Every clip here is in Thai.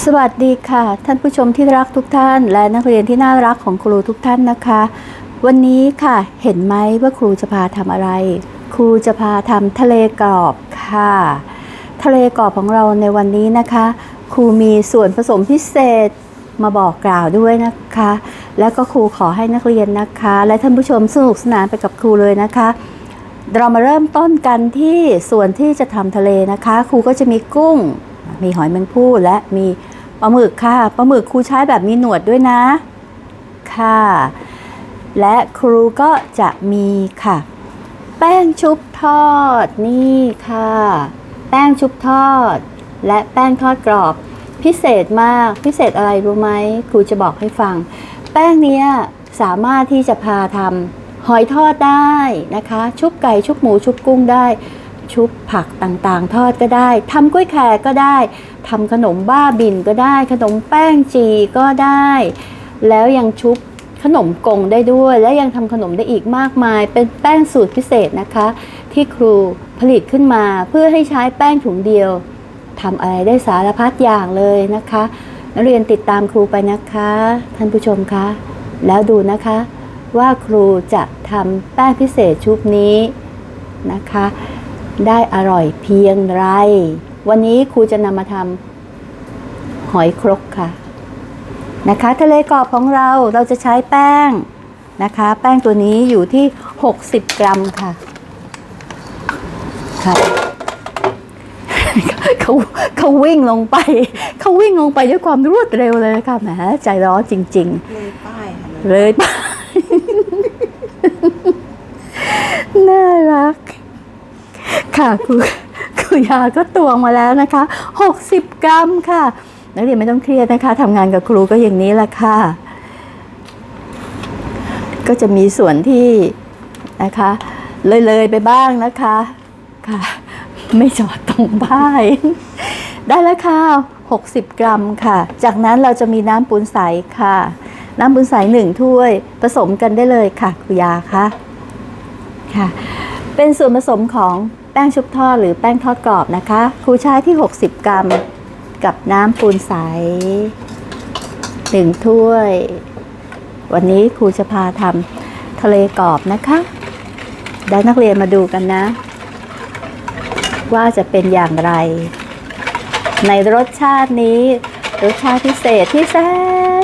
สวัสดีค่ะ ท่านผู้ชมที่รักทุกท่าน และนักเรียนที่น่ารักของครูทุกท่านนะคะ วันนี้ค่ะเห็นไหมว่าครูจะพาทำอะไร ครูจะพาทำทะเลกรอบค่ะ ทะเลกรอบของเราในวันนี้นะคะ ครูมีส่วนผสมพิเศษมาบอกกล่าวด้วยนะคะ แล้วก็ครูขอให้นักเรียนนะคะ และท่านผู้ชมสนุกสนานไปกับครูเลยนะคะ เรามาเริ่มต้นกันที่ส่วนที่จะทำทะเลนะคะ ครูก็จะมีกุ้ง มีหอยแมงภู่และมีปลาหมึกค่ะปลาหมึกครูใช้แบบมีหนวดด้วยนะค่ะ และครูก็จะมีค่ะ แป้งชุบทอดนี่ค่ะ แป้งชุบทอด และแป้งทอดกรอบ พิเศษมากพิเศษอะไรรู้ไหมครูจะบอกให้ฟัง แป้งเนี้ยสามารถที่จะพาทำหอยทอดได้นะคะ ชุบไก่ชุบหมูชุบกุ้งได้ ชุบผักต่างๆ ทอดก็ได้ทำกล้วยแขกก็ได้ทำขนมบ้าบินก็ได้ ขนมแป้งจีก็ได้ แล้วยังชุบขนมกงได้ด้วย และยังทำขนมได้อีกมากมาย เป็นแป้งสูตรพิเศษนะคะ ที่ครูผลิตขึ้นมาเพื่อให้ใช้แป้งถุงเดียวทำอะไรได้สารพัดอย่างเลยนะคะนักเรียนติดตามครูไปนะคะ ท่านผู้ชมคะ แล้วดูนะคะ ว่าครูจะทำแป้งพิเศษชุบนี้นะคะ ได้อร่อยเพียงไร วันนี้ครูจะนำมาทำหอยครกค่ะ นะคะทะเลกรอบของเราเราจะใช้แป้งนะคะ แป้งตัวนี้อยู่ที่ 60 กรัมค่ะค่ะเขาเขาวิ่งลงไป เขาวิ่งลงไปด้วยความรวดเร็วเลยนะคะแหมใจร้อนจริง ๆ เลยป้ายค่ะเลยไปน่ารัก ค่ะครูครูยาก็ตวงมาแล้วนะคะ 60 กรัมค่ะนักเรียนไม่ต้องเครียดนะคะทำงานกับครูก็อย่างนี้แหละค่ะ ก็จะมีส่วนที่นะคะ เลยๆไปบ้างนะคะค่ะ ไม่จอดตรงป้ายได้แล้วค่ะ 60 กรัมค่ะ จากนั้นเราจะมีน้ำปูนใสค่ะ น้ำปูนใสหนึ่งถ้วย ผสมกันได้เลยค่ะครูยาคะค่ะ เป็นส่วนผสมของ แป้งชุบทอดหรือแป้งทอดกรอบนะคะครูใช้ที่ 60 กรัมกับน้ำปูนใสหนึ่งถ้วย วันนี้ครูจะพาทำทะเลกรอบนะคะได้นักเรียนมาดูกันนะ ว่าจะเป็นอย่างไร ในรสชาตินี้ รสชาติพิเศษที่แส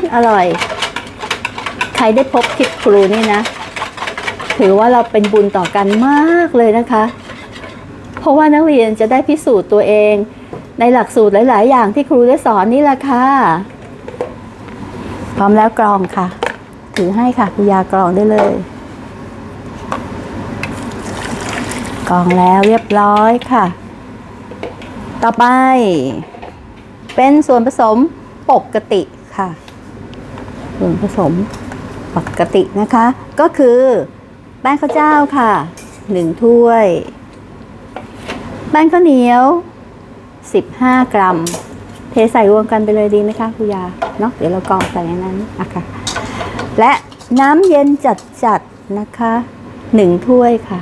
นอร่อย ใครได้พบคลิปครูนี่นะ ถือว่าเราเป็นบุญต่อกันมากเลยนะคะ เพราะว่านักเรียนจะได้พิสูจน์ตัวเอง ในหลักสูตรหลาย ๆ อย่างที่ครูได้สอนนี่แหละค่ะ พร้อมแล้วกรองค่ะ ถือให้ค่ะคุณยากรองได้เลย กรองแล้วเรียบร้อยค่ะ ต่อไป เป็นส่วนผสมปกติค่ะ ส่วนผสมปกตินะคะ ก็คือแป้งข้าวเจ้าค่ะหนึ่งถ้วย แป้งข้าวเหนียว 15 กรัม เทใส่รวมกันไปเลยดีไหมคะคุณยาเนาะเดี๋ยวเรากรองใส่ในนั้นอะค่ะและน้ำเย็นจัดๆนะคะหนึ่งถ้วยค่ะ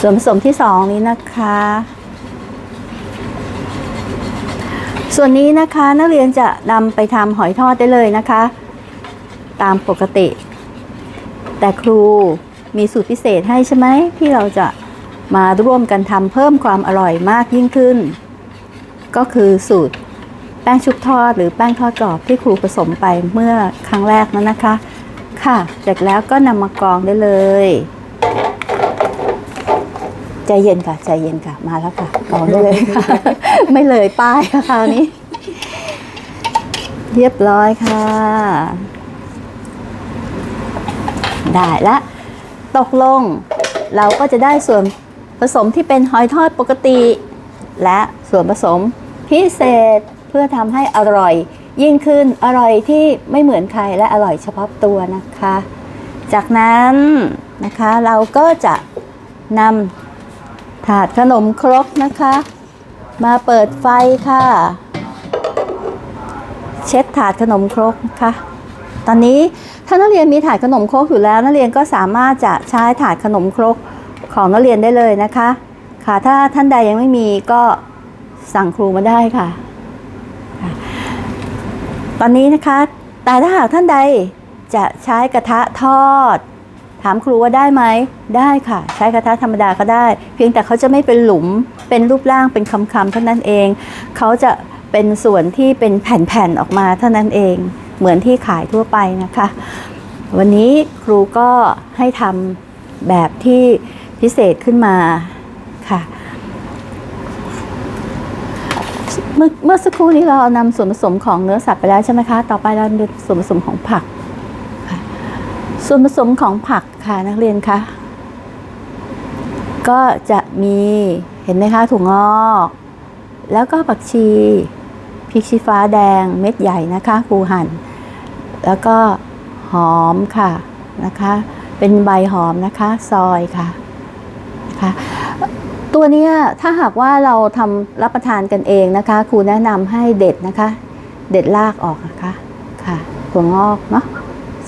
ส่วนผสมที่สองนี้นะคะ ส่วนนี้นะคะนักเรียนจะนำไปทำหอยทอดได้เลยนะคะ ตามปกติ แต่ครูมีสูตรพิเศษให้ใช่ไหมที่เราจะมาร่วมกันทำเพิ่มความอร่อยมากยิ่งขึ้น ก็คือสูตรแป้งชุบทอดหรือแป้งทอดกรอบที่ครูผสมไปเมื่อครั้งแรกนั้นนะคะ ค่ะ เสร็จแล้วก็นำมากรองได้เลยใจเย็นค่ะใจเย็นค่ะมาแล้วค่ะกรองได้เลยค่ะไม่เลยป้ายค่ะคราวนี้ เรียบร้อยค่ะ ได้ละตกลงเราก็จะได้ส่วนผสมที่เป็นหอยทอดปกติ และส่วนผสมพิเศษเพื่อทำให้อร่อย ยิ่งขึ้นอร่อยที่ไม่เหมือนใครและอร่อยเฉพาะตัวนะคะ จากนั้นนะคะเราก็จะนำถาดขนมครกนะคะ มาเปิดไฟค่ะ เช็ดถาดขนมครกนะคะ ตอนนี้ถ้านักเรียนมีถาดขนมครกอยู่แล้ว นักเรียนก็สามารถจะใช้ถาดขนมครกของนักเรียนได้เลยนะคะ ค่ะถ้าท่านใดยังไม่มีก็สั่งครูมาได้ค่ะ ตอนนี้นะคะ แต่ถ้าหากท่านใดจะใช้กระทะทอด ถามครูว่าได้ไหมได้ค่ะ ใช้กระทะธรรมดาก็ได้ เพียงแต่เขาจะไม่เป็นหลุมเป็นรูปร่างเป็นคำๆเท่านั้นเอง เขาจะเป็นส่วนที่เป็นแผ่นๆออกมาเท่านั้นเอง เหมือนที่ขายทั่วไปนะคะ วันนี้ครูก็ให้ทำแบบที่พิเศษขึ้นมาค่ะ เมื่อเมื่อสักครู่นี้เรานำส่วนผสมของเนื้อสัตว์ไปแล้วใช่ไหมคะ ต่อไปเราดูส่วนผสมของผัก ส่วนผสมของผักค่ะนักเรียนคะก็จะมีเห็นไหมคะถั่วงอก แล้วก็ผักชี พริกชี้ฟ้าแดงเม็ดใหญ่นะคะครูหั่น แล้วก็หอมค่ะนะคะ เป็นใบหอมนะคะซอยค่ะนะคะตัวนี้ถ้าหากว่าเราทำรับประทานกันเองนะคะครูแนะนำให้เด็ดนะคะ เด็ดรากออกนะคะค่ะถั่วงอกเนาะ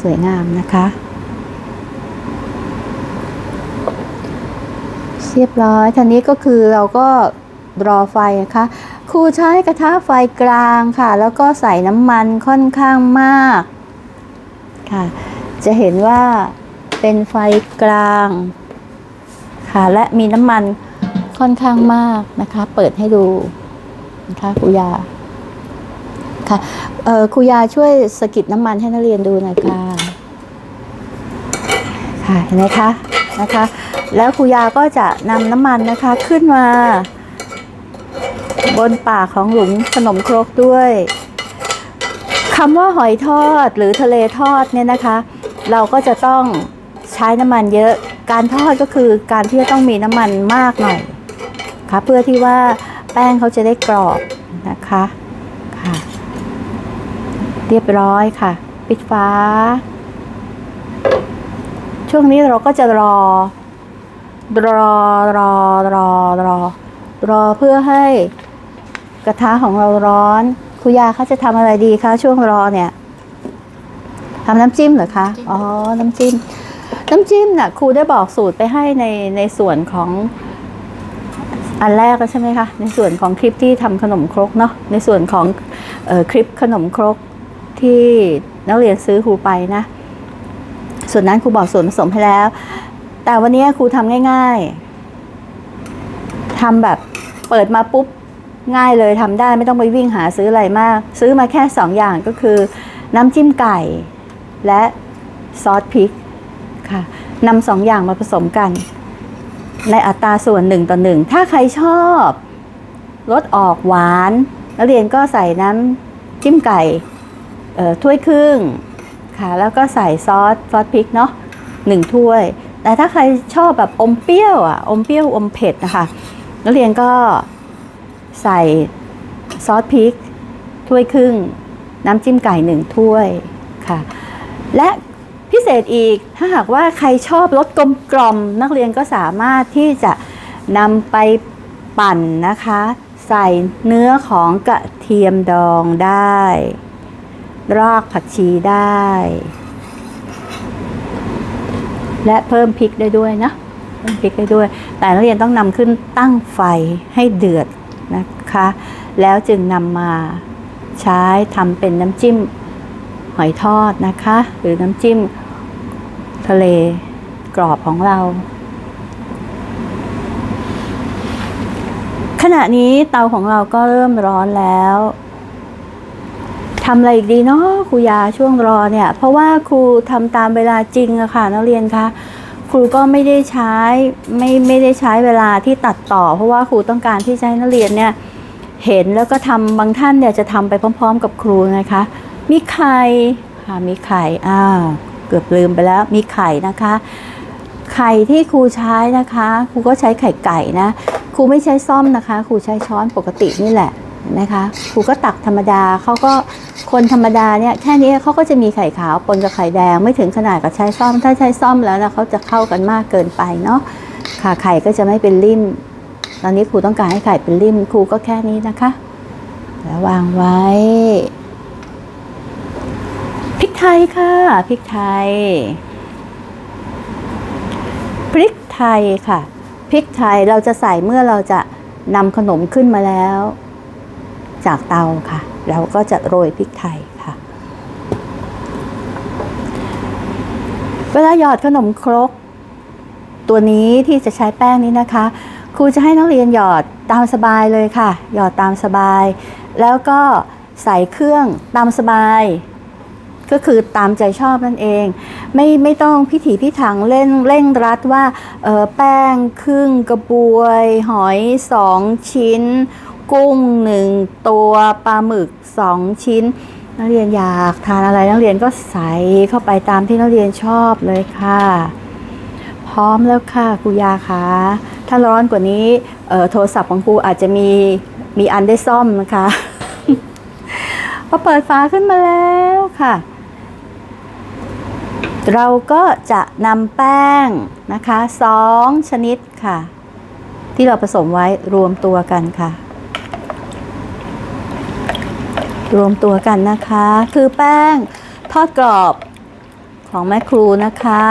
สวยงามนะคะเรียบร้อยทีนี้ก็คือเราก็รอไฟนะคะ ครูใช้กระทะไฟกลางค่ะ แล้วก็ใส่น้ำมันค่อนข้างมากค่ะ จะเห็นว่าเป็นไฟกลางค่ะและมีน้ำมันค่อนข้างมากนะคะ เปิดให้ดูนะคะครูยาค่ะเออครูยาช่วยสะกิดน้ำมันให้นักเรียนดูหน่อยค่ะค่ะเห็นไหมคะนะคะ แล้วครูยาก็จะนำน้ำมันนะคะขึ้นมา บนปากของหลุมขนมครกด้วยคำว่าหอยทอดหรือทะเลทอดเนี่ยนะคะ เราก็จะต้องใช้น้ำมันเยอะ การทอดก็คือการที่จะต้องมีน้ำมันมากหน่อยค่ะเพื่อที่ว่าแป้งเขาจะได้กรอบนะคะค่ะ เรียบร้อยค่ะ ปิดฟ้า ช่วงนี้เราก็จะรอ รอรอรอรอรอเพื่อให้ กระทะของเราร้อนคุยาเขาจะทำอะไรดีคะช่วงรอเนี่ยทำน้ำจิ้มเหรอคะ อ๋อ น้ำจิ้ม น้ำจิ้มน่ะครูได้บอกสูตรไปให้ในในส่วนของอันแรกแล้วใช่ไหมคะ ในส่วนของคลิปที่ทำขนมครกเนาะ ในส่วนของเออคลิปขนมครกที่นักเรียนซื้อครูไปนะ ส่วนนั้นครูบอกส่วนผสมให้แล้ว แต่วันนี้ครูทำง่าย ๆทำแบบเปิดมาปุ๊บ ง่ายเลยทำได้ไม่ต้องไปวิ่งหาซื้ออะไรมาก ซื้อมาแค่สองอย่างก็คือ น้ำจิ้มไก่ และซอสพริกค่ะนำสองอย่างมาผสมกัน ในอัตราส่วนหนึ่งต่อหนึ่งถ้าใครชอบรสออกหวาน นักเรียนก็ใส่น้ำจิ้มไก่ถ้วยครึ่งค่ะแล้วก็ใส่ซอสซอสพริกเนาะหนึ่งถ้วย แต่ถ้าใครชอบแบบอมเปรี้ยวอะอมเปรี้ยวอมเผ็ดนะคะนักเรียนก็ ใส่ซอสพริก ถ้วยครึ่ง น้ำจิ้มไก่หนึ่งถ้วยค่ะ และพิเศษอีกถ้าหากว่าใครชอบรสกลมกล่อมนักเรียนก็สามารถที่จะนำไปปั่นนะคะ ใส่เนื้อของกระเทียมดองได้ รากผักชีได้ และเพิ่มพริกได้ด้วยนะเพิ่มพริกได้ด้วย แต่นักเรียนต้องนำขึ้นตั้งไฟให้เดือด นะคะ แล้วจึงนำมาใช้ทำเป็นน้ำจิ้มหอยทอดนะคะ หรือน้ำจิ้มทะเลกรอบของเรา ขณะนี้เตาของเราก็เริ่มร้อนแล้วทำอะไรอีกดีเนาะครูยาช่วงรอเนี่ย เพราะว่าครูทำตามเวลาจริงอะค่ะนักเรียนคะ รูก็ไม่ได้ใช้ไม่ไม่ได้ใช้เวลาที่ตัดต่อ เพราะว่าครูต้องการที่จะให้นักเรียนเนี่ยเห็นแล้วก็ทำบางท่านเนี่ยจะทำไปพร้อม ๆ กับครูนะคะ มีไข่ค่ะมีไข่อ้าวเกือบลืมไปแล้วมีไข่นะคะ ไข่ที่ครูใช้นะคะ ครูก็ใช้ไข่ไก่นะครูไม่ใช้ซ่อมนะคะ ครูใช้ช้อนปกตินี่แหละ นะคะครูก็ตักธรรมดาเขาก็คนธรรมดาเนี่ยแค่นี้เขาก็จะมีไข่ขาวปนกับไข่แดงไม่ถึงขนาดกับใช้ซ่อม ถ้าใช้ซ่อมแล้วนะเขาจะเข้ากันมากเกินไปเนาะค่ะไข่ก็จะไม่เป็นริ่ม ตอนนี้ครูต้องการให้ไข่เป็นริ่มครูก็แค่นี้นะคะ แล้ววางไว้พริกไทไทยค่ะพริกไทยพริกไทยค่ะพริกไทยเราจะใส่เมื่อเราจะนำขนมขึ้นมาแล้ว จากเตาค่ะเราก็จะโรยพริกไทยค่ะ เวลาหยอดขนมครก ตัวนี้ที่จะใช้แป้งนี้นะคะ ครูจะให้นักเรียนหยอดตามสบายเลยค่ะ หยอดตามสบาย แล้วก็ใส่เครื่องตามสบาย ก็คือตามใจชอบนั่นเอง ไม่ไม่ต้องพิถีพิถังเล่นเร่งรัดว่าออแป้งครึ่งกระบวย หอยสองชิ้น กุ้งหนึ่งตัวปลาหมึกสองชิ้น นักเรียนอยากทานอะไรนักเรียนก็ใส่เข้าไปตามที่นักเรียนชอบเลยค่ะ พร้อมแล้วค่ะครูยาคะถ้าร้อนกว่านี้โทรศัพท์ของครูอาจจะมีมีอันได้ซ่อมนะคะพอเปิดฝาขึ้นมาแล้วค่ะ เราก็จะนำแป้งนะคะสองชนิดค่ะ ที่เราผสมไว้รวมตัวกันค่ะ รวมตัวกันนะคะ คือแป้งทอดกรอบของแม่ครูนะคะ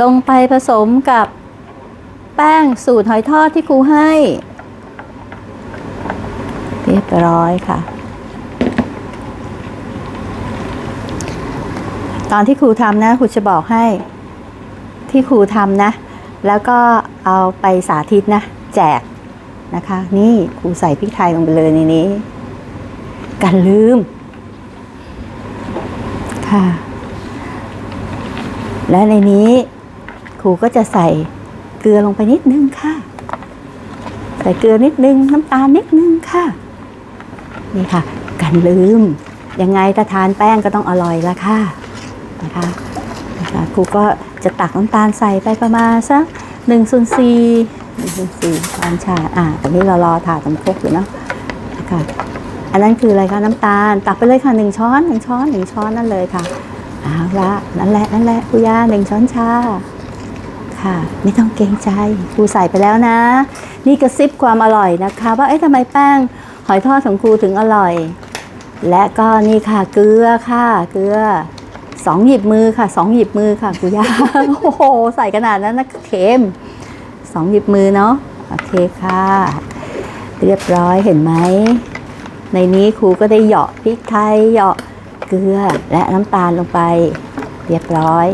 ลงไปผสมกับแป้งสูตรหอยทอดที่ครูให้ เรียบร้อยค่ะ ตอนที่ครูทำนะครูจะบอกให้ที่ครูทำนะ แล้วก็เอาไปสาธิตนะ แจกนะคะ นี่ครูใส่พริกไทยลงไปเลยในนี้ กันลืม ค่ะ และในนี้ครูก็จะใส่เกลือลงไปนิดนึงค่ะ ใส่เกลือนิดนึง น้ำตาลนิดนึงค่ะ นี่ค่ะ กันลืม ยังไงถ้าทานแป้งก็ต้องอร่อยละค่ะนะคะนะคะครูก็จะตักน้ำตาลใส่ไปประมาณสักหนึ่งส่วนสี่หนึ่งส่วนสี่ช้อนชาอ่าตอนนี้เรารอถาดตำคกอยู่เนาะนะคะ อันนั้นคืออะไรคะน้ำตาล ตักไปเลยค่ะหนึ่งช้อนหนึ่งช้อนหนึ่งช้อนนั่นเลยค่ะเอาละนั่นแหละนั่นแหละคุยาหนึ่งช้อนชาค่ะ ไม่ต้องเกรงใจครูใส่ไปแล้วนะ นี่กระซิบความอร่อยนะคะ ว่าเอ๊ะทำไมแป้งหอยทอดของครูถึงอร่อย และก็นี่ค่ะเกลือค่ะ เกลือสองหยิบมือค่ะสองหยิบมือค่ะครูย่าโอ้โหใส่ขนาดนั้นนะเค็มสองหยิบมือเนาะโอเคค่ะ เรียบร้อยเห็นไหม ในนี้ครูก็ได้เหยาะพริกไทยเหยาะเกลือและน้ำตาลลงไป เรียบร้อย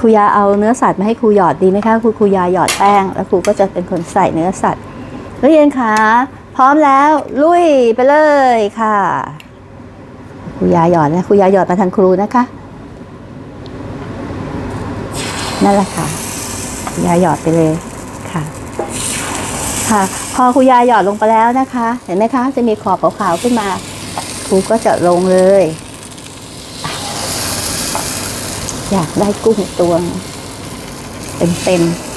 ครูยาเอาเนื้อสัตว์มาให้ครูหยอดดีไหมคะครูครูยาหยอดแป้ง แล้วครูก็จะเป็นคนใส่เนื้อสัตว์นักเรียนคะพร้อมแล้วลุยไปเลยค่ะครูยาหยอดนะครูยาหยอดมาทางครูนะคะนั่นแหละค่ะครูยาหยอดไปเลย ค่ะ พอครูยาหยอดลงไปแล้วนะคะ เห็นไหมคะ จะมีขอบขาวๆขึ้นมาครูก็จะลงเลย อยากได้กุ้งตัวเต็มๆ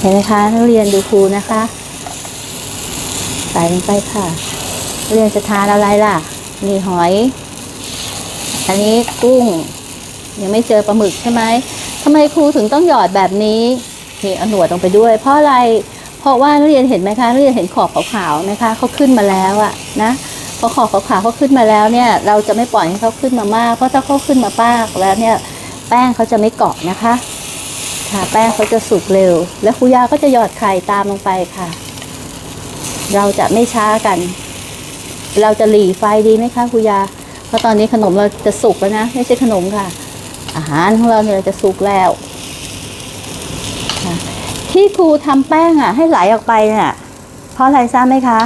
เห็นไหมคะนักเรียนดูครูนะคะใส่ลงไปค่ะ เรียนจะทานอะไรล่ะ มีหอย อันนี้กุ้ง ยังไม่เจอปลาหมึกใช่ไหมทำไมครูถึงต้องหยอดแบบนี้ เอาหนวดลงไปด้วย เพราะอะไรเพราะว่านักเรียนเห็นไหมคะนักเรียนเห็นขอบขาวๆนะคะเขาขึ้นมาแล้วอะนะพอขอบขาวๆเขาขึ้นมาแล้วเนี่ย เราจะไม่ปล่อยให้เขาขึ้นมามาก เพราะถ้าเขาขึ้นมามากแล้วเนี่ย แป้งเขาจะไม่เกาะนะคะ ค่ะแป้งเขาจะสุกเร็ว แล้วครูยาก็จะหยอดไข่ตามลงไปค่ะ เราจะไม่ช้ากัน เราจะหลีไฟดีไหมคะครูยา เพราะตอนนี้ขนมเราจะสุกแล้วนะ ไม่ใช่ขนมค่ะ อาหารของเราเนี่ยจะสุกแล้ว ที่ครูทำแป้งอะ ให้ไหลออกไปเนี่ยเพราะอะไรทราบไหมคะ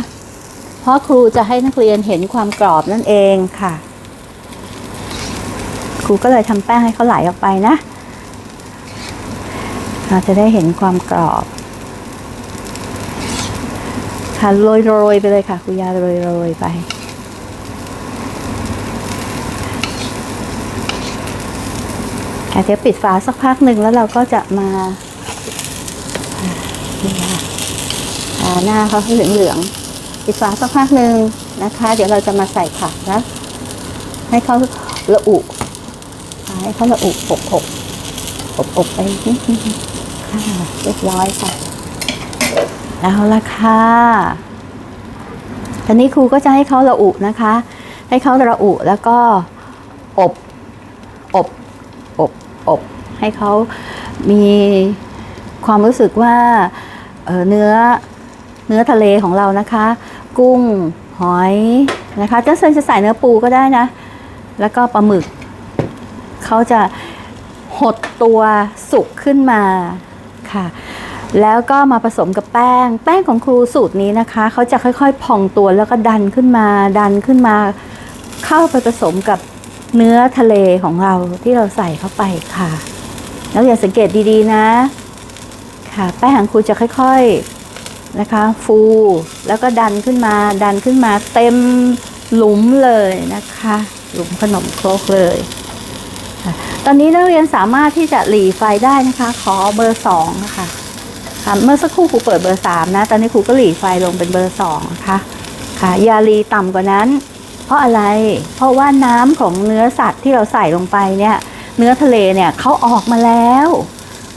เพราะครูจะให้นักเรียนเห็นความกรอบนั่นเองค่ะ ครูก็เลยทำแป้งให้เขาไหลออกไปนะ เราจะได้เห็นความกรอบ ค่ะโรยโรยๆไปเลยค่ะครูยาโรยโรยๆไปเดี๋ยวปิดฝาสักพักหนึ่งแล้วเราก็จะมา นี่ค่ะหน้าเขาเหลืองเหลืองๆปิดฝาสักพักหนึ่งนะคะ เดี๋ยวเราจะมาใส่ผักนะให้เขาระอุให้เขาระอุอบอบอบอบไปนิดนึงค่ะเรียบร้อยค่ะเอาละค่ะตอนนี้ครูก็จะให้เขาระอุนะคะ ให้เขาระอุแล้วก็อบอบอบอบให้เขามีความรู้สึกว่า เออเนื้อเนื้อทะเลของเรานะคะ กุ้งหอยนะคะจะเซนจะใส่เนื้อปูก็ได้นะ แล้วก็ปลาหมึก เขาจะหดตัวสุกขึ้นมาค่ะ แล้วก็มาผสมกับแป้ง แป้งของครูสูตรนี้นะคะ เขาจะค่อยๆพองตัวแล้วก็ดันขึ้นมา ดันขึ้นมา เข้าไปผสมกับเนื้อทะเลของเราที่เราใส่เข้าไปค่ะ แล้วอย่าสังเกตดีๆนะ ค่ะแป้งของครูจะค่อยๆนะคะ ฟูแล้วก็ดันขึ้นมา ดันขึ้นมาเต็มหลุมเลยนะคะ หลุมขนมครกเลยตอนนี้นักเรียนสามารถที่จะหลีไฟได้นะคะ ขอเบอร์สองนะคะค่ะเมื่อสักครู่ครูเปิดเบอร์สามนะ ตอนนี้ครูก็หลีไฟลงเป็นเบอร์สองนะคะค่ะอย่าหลีต่ำกว่านั้น เพราะอะไรเพราะว่าน้ำของเนื้อสัตว์ที่เราใส่ลงไปเนี่ย เนื้อทะเลเนี่ยเขาออกมาแล้ว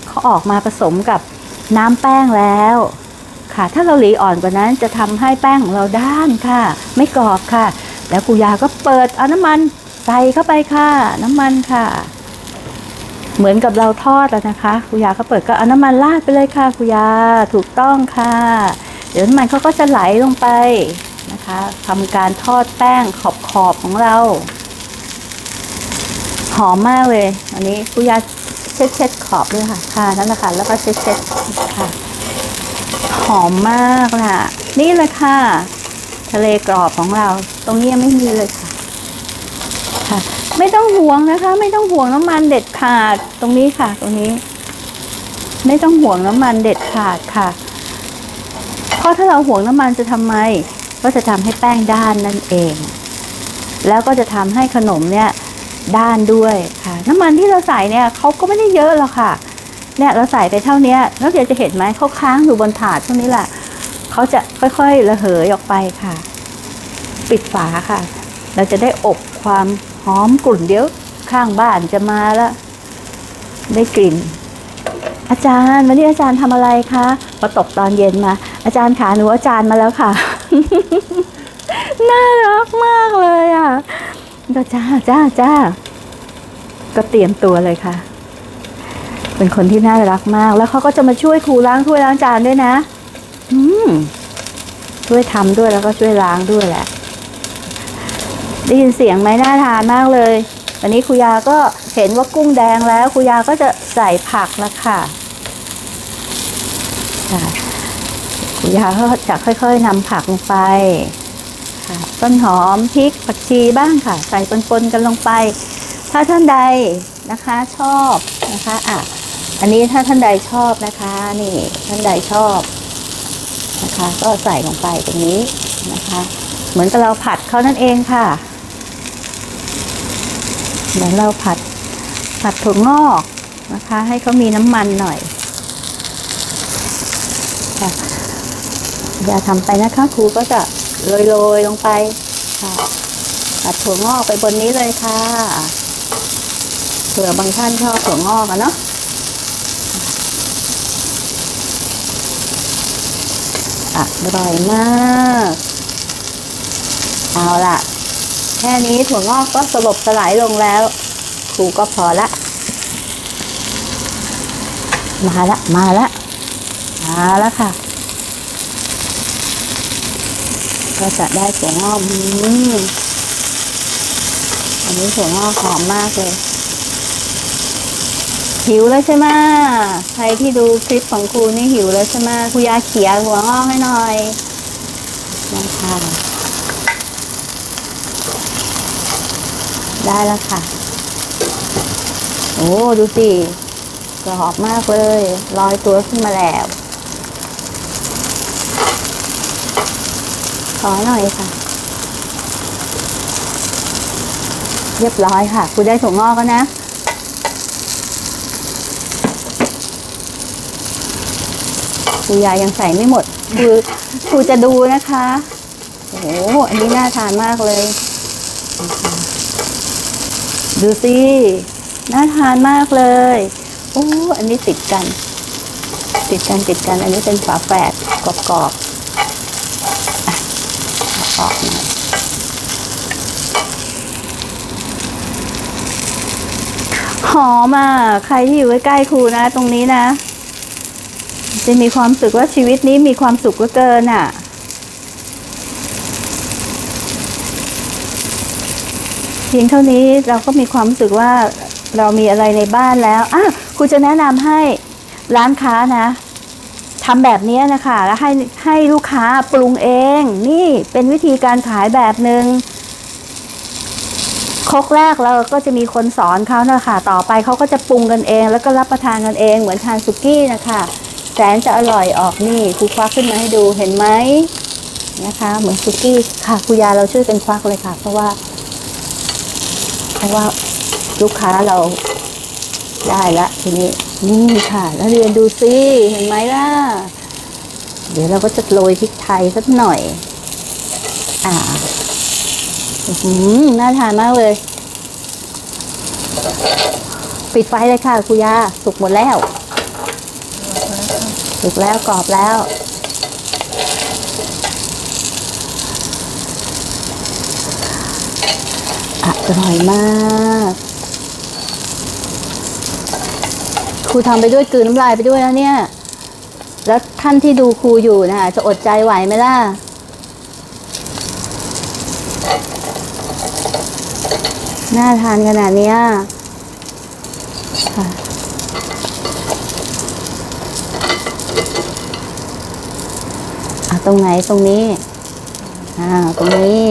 เขาออกมาผสมกับ น้ำแป้งแล้วค่ะ ถ้าเราหลีอ่อนกว่านั้นจะทำให้แป้งของเราด้านค่ะ ไม่กรอบค่ะ แล้วกุยาก็เปิดเอาน้ำมันใส่เข้าไปค่ะ น้ำมันค่ะ เหมือนกับเราทอดแล้วนะคะคุยาเขาเปิดก็เอาน้ำมันราดไปเลยค่ะคุยาถูกต้องค่ะ เดี๋ยวน้ำมันเขาก็จะไหลลงไปนะคะทำการทอดแป้งขอบขอบของเรา หอมมากเลย อันนี้คุยา เช็ดเช็ดขอบด้วยค่ะค่ะนั่นแหละค่ะแล้วก็เช็ดเช็ดค่ะหอมมากล่ะ นี่เลยค่ะ ทะเลกรอบของเรา ตรงนี้ยังไม่มีเลยค่ะค่ะ ไม่ต้องห่วงนะคะ ไม่ต้องห่วงน้ำมันเด็ดขาดตรงนี้ค่ะ ตรงนี้ ไม่ต้องห่วงน้ำมันเด็ดขาดค่ะ เพราะถ้าเราห่วงน้ำมันจะทำไม ก็จะทำให้แป้งด้านนั่นเอง แล้วก็จะทำให้ขนมเนี่ย ด้านด้วยค่ะ น้ำมันที่เราใส่เนี่ยเขาก็ไม่ได้เยอะหรอกค่ะ เนี่ยเราใส่ไปเท่านี้แล้วเดี๋ยวจะเห็นไหมเขาค้างอยู่บนถาดเท่านี้แหละเขาจะค่อยๆระเหยออกไปค่ะ ปิดฝาค่ะ เราจะได้อบความหอมกลุ่นเดี๋ยวข้างบ้านจะมาแล้วได้กลิ่น อาจารย์วันนี้อาจารย์ทำอะไรคะพอตกตอนเย็นมา อาจารย์ขาหนูอาจารย์มาแล้วค่ะ น่ารักมากเลยอะ ก็จ้าจ้าจ้าก็เตรียมตัวเลยค่ะ เป็นคนที่น่ารักมาก แล้วเขาก็จะมาช่วยครูล้างถ้วยล้างจานด้วยนะ อืมช่วยทำด้วยแล้วก็ช่วยล้างด้วยแหละ ได้ยินเสียงไหมน่าทานมากเลย วันนี้ครูยาก็เห็นว่ากุ้งแดงแล้วครูยาก็จะใส่ผักแล้วค่ะค่ะครูยาก็จะค่อยๆนำผักลงไป ค่ะ ต้นหอมพริกผักชีบ้างค่ะ ใส่ปนๆกันลงไป ถ้าท่านใดนะคะชอบนะคะอะอันนี้ถ้าท่านใดชอบนะคะนี่ท่านใดชอบนะคะ ก็ใส่ลงไปตรงนี้นะคะ เหมือนกับเราผัดเขานั่นเองค่ะ เหมือนเราผัดผัดถั่วงอกนะคะ ให้เขามีน้ำมันหน่อยค่ะอย่าทำไปนะคะครูก็จะ โรยๆลงไปค่ะผัดถั่วงอกไปบนนี้เลยค่ะเผื่อบางท่านชอบถั่วงอกอะเนาะอร่อยมาก เอาล่ะ แค่นี้ถั่วงอกก็สลบสลายลงแล้ว ครูก็พอละ มาละ มาละ มาแล้วค่ะ ก็จะได้ถั่วงอกอืมอันนี้ถั่วงอกหอมมากเลย หิวแล้วใช่ไหมใครที่ดูคลิปของครูนี่หิวแล้วใช่ไหมครูยาเขียหัวงอกให้หน่อยนะคะได้แล้วค่ะ โอ้ ดูสิกรอบมากเลยลอยตัวขึ้นมาแล้ว ขอหน่อยค่ะ เรียบร้อยค่ะ คุณได้ถั่วงอกแล้วนะครูยายยังใส่ไม่หมดคือครูจะดูนะคะ โอ้โห อันนี้น่าทานมากเลย ดูสิ น่าทานมากเลย โอ้ อันนี้ติดกัน ติดกันติดกัน อันนี้เป็นฝาแฝดกรอบๆ กหอมอะใครที่อยู่ใกล้ๆครูนะ ตรงนี้นะ จะมีความสุขว่าชีวิตนี้มีความสุขก็เกินอะเพียงเท่านี้เราก็มีความสึกว่าเรามีอะไรในบ้านแล้วอะคุณจะแนะนำให้ร้านค้านะ ทำแบบนี้นะคะ แล้วให้ให้ลูกค้าปรุงเอง นี่เป็นวิธีการขายแบบหนึง่งครกแรกเราก็จะมีคนสอนเขานะคะต่อไปเขาก็จะปรุงกันเอง แล้วก็รับประทานกันเองเหมือนทานสุกี้นะคะแสนจะอร่อยออกนี่ครูควักขึ้นมาให้ดูเห็นไหมนะคะ เหมือนสุกี้ค่ะครูยาเราช่วยกันควักเลยค่ะ เพราะว่า เพราะว่าลูกค้าเรา ได้ละทีนี้นี่ค่ะแล้วเรียนดูซิเห็นไหมล่ะ เดี๋ยวเราก็จะโรยพริกไทยสักหน่อย อ่าอื้อหือน่าทานมากเลย ปิดไฟเลยค่ะคุยาสุกหมดแล้ว สุกแล้วกรอบแล้ว อร่อยมาก ค รูทำไปด้วยกลืนน้ำลายไปด้วยแล้วเนี่ย แล้วท่านที่ดูครูอยู่นะคะจะอดใจไหวไหมล่ะน่าทานขนาดนี้ค่ะอะตรงไหนตรงนี้ อ่า ตรงนี้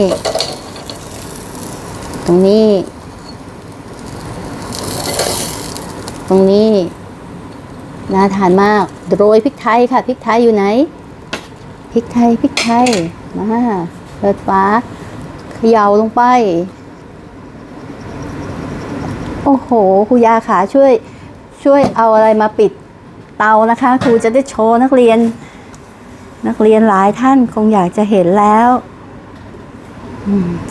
ตรงนี้ ตรงนี้ น่าทานมากโรยพริกไทยค่ะพริกไทยอยู่ไหนพริกไทยพริกไทยมาเปิดฟ้าเขย่าลงไป โอ้โหครูยาขาช่วยช่วยเอาอะไรมาปิดเตานะคะครูจะได้โชว์นักเรียน นักเรียนหลายท่านคงอยากจะเห็นแล้ว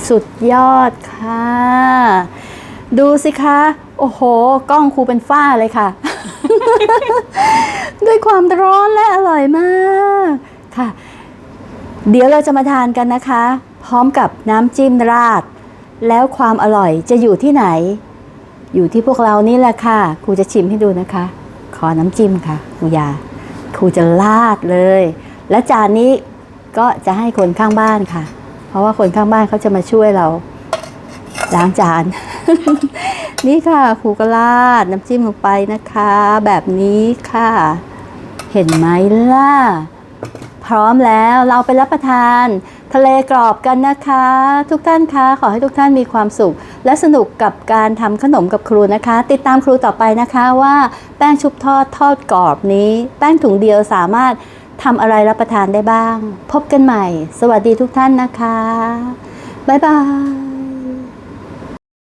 สุดยอดค่ะ ดูสิคะ โอ้โห กล้องครูเป็นฝ้าเลยค่ะ ด้วยความร้อนและอร่อยมากค่ะ เดี๋ยวเราจะมาทานกันนะคะ พร้อมกับน้ำจิ้มราด แล้วความอร่อยจะอยู่ที่ไหน อยู่ที่พวกเรานี่แหละค่ะ ครูจะชิมให้ดูนะคะ ขอน้ำจิ้มค่ะครูยา ครูจะลาดเลย และจานนี้ก็จะให้คนข้างบ้านค่ะ เพราะว่าคนข้างบ้านเขาจะมาช่วยเราล้างจาน นี่ค่ะครูกราดน้ำจิ้มลงไปนะคะ แบบนี้ค่ะ เห็นไหมล่ะ พร้อมแล้วเราไปรับประทาน ทะเลกรอบกันนะคะ ทุกท่านคะขอให้ทุกท่านมีความสุข และสนุกกับการทำขนมกับครูนะคะ ติดตามครูต่อไปนะคะว่า แป้งชุบทอดทอดกรอบนี้ แป้งถุงเดียวสามารถทำอะไรรับประทานได้บ้าง พบกันใหม่ สวัสดีทุกท่านนะคะ บ๊ายบาย